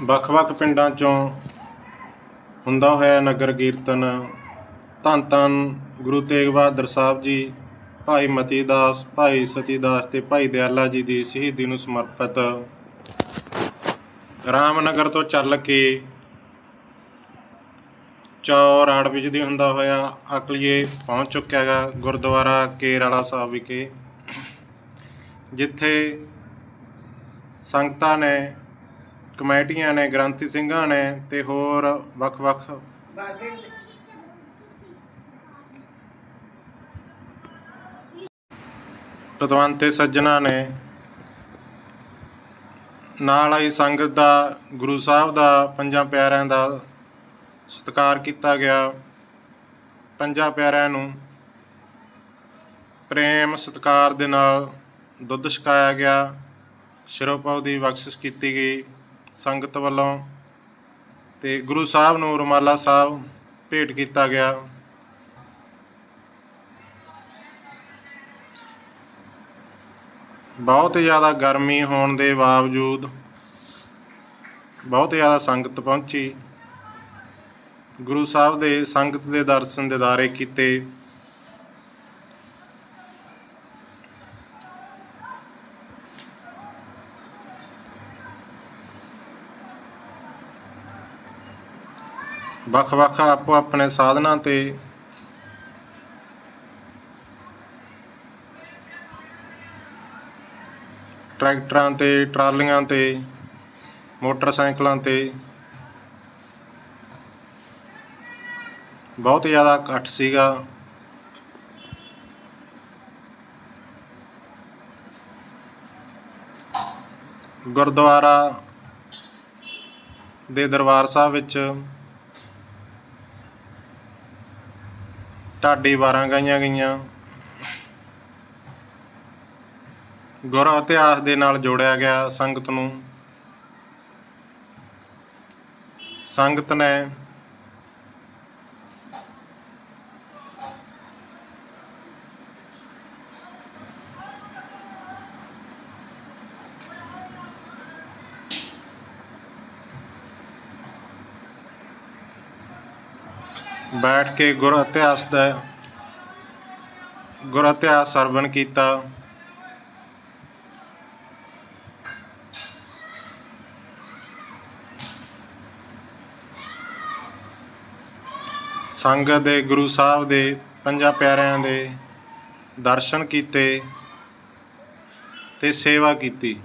ਵੱਖ-ਵੱਖ ਪਿੰਡਾਂ ਚੋਂ ਹੁੰਦਾ ਹੋਇਆ ਨਗਰ ਕੀਰਤਨ ਧੰਨ ਧੰਨ ਗੁਰੂ ਤੇਗ ਬਹਾਦਰ ਸਾਹਿਬ ਜੀ, ਭਾਈ ਮਤੀ ਦਾਸ, ਭਾਈ ਸਤੀ ਦਾਸ ਤੇ ਭਾਈ ਦਿਆਲਾ ਜੀ ਦੀ ਸ਼ਹੀਦੀ ਨੂੰ ਸਮਰਪਿਤ ਰਾਮਨਗਰ ਤੋਂ ਚੱਲ ਕੇ ਚੌਰਾੜ ਵਿੱਚ ਦੀ ਹੁੰਦਾ ਹੋਇਆ ਅਕਲੀਏ ਪਹੁੰਚ ਚੁੱਕਿਆ ਹੈਗਾ ਗੁਰਦੁਆਰਾ ਕੇਰਾਲਾ ਸਾਹਿਬ ਵਿਖੇ, ਜਿੱਥੇ ਸੰਗਤਾਂ ਨੇ ਕਮੇਟੀਆਂ ਨੇ, ਗ੍ਰੰਥੀ ਸਿੰਘਾਂ ਨੇ ਤੇ ਹੋਰ ਵੱਖ-ਵੱਖ ਪਤਵੰਤੇ ਸੱਜਣਾ ਨੇ। ਨਾਲ ਆਈ ਸੰਗਤ ਦਾ, ਗੁਰੂ ਸਾਹਿਬ ਦਾ, ਪੰਜਾਂ ਪਿਆਰਿਆਂ ਦਾ ਸਤਿਕਾਰ ਕੀਤਾ ਗਿਆ। ਪੰਜਾਂ ਪਿਆਰਿਆਂ ਨੂੰ ਪ੍ਰੇਮ, ਸਤਿਕਾਰ ਦੇ ਨਾਲ ਦੁੱਧ ਛਕਾਇਆ ਗਿਆ। ਸ਼ਿਰੋਪਾਉ ਦੀ ਬਖਸ਼ਿਸ਼ ਕੀਤੀ ਗਈ। ਸੰਗਤ ਵੱਲੋਂ ਤੇ ਗੁਰੂ ਸਾਹਿਬ ਨੂੰ ਰੁਮਾਲਾ ਸਾਹਿਬ ਭੇਟ ਕੀਤਾ ਗਿਆ। ਬਹੁਤ ਜ਼ਿਆਦਾ ਗਰਮੀ ਹੋਣ ਦੇ ਬਾਵਜੂਦ ਬਹੁਤ ਜ਼ਿਆਦਾ ਸੰਗਤ ਪਹੁੰਚੀ। ਗੁਰੂ ਸਾਹਿਬ ਦੇ ਸੰਗਤ ਦੇ ਦਰਸ਼ਨ ਦਿਦਾਰੇ ਕੀਤੇ। ਵੱਖ-ਵੱਖ ਆਪੋ ਆਪਣੇ ਸਾਧਨਾਂ ਤੇ ਟਰੈਕਟਰਾਂ ਤੇ, ਟਰਾਲੀਆਂ ਤੇ, ਮੋਟਰਸਾਈਕਲਾਂ ਤੇ ਬਹੁਤ ਜ਼ਿਆਦਾ ਇਕੱਠ ਸੀਗਾ। ਗੁਰਦੁਆਰਾ ਦੇ ਦਰਬਾਰ ਸਾਹਿਬ ਵਿੱਚ ਢਾਡੀ ਵਾਰਾਂ ਗਾਈਆਂ ਗਈਆਂ। ਗੁਰ ਇਤਿਹਾਸ ਦੇ ਨਾਲ ਜੋੜਿਆ ਗਿਆ ਸੰਗਤ ਨੂੰ। ਸੰਗਤ ਨੇ ਬੈਠ ਕੇ ਗੁਰ ਇਤਿਹਾਸ ਦਾ ਗੁਰ ਇਤਿਹਾਸ ਸਰਵਣ ਕੀਤਾ। ਸੰਗਤ ਦੇ ਗੁਰੂ ਸਾਹਿਬ ਦੇ ਪੰਜਾਂ ਪਿਆਰਿਆਂ ਦੇ ਦਰਸ਼ਨ ਕੀਤੇ ਤੇ ਸੇਵਾ ਕੀਤੀ।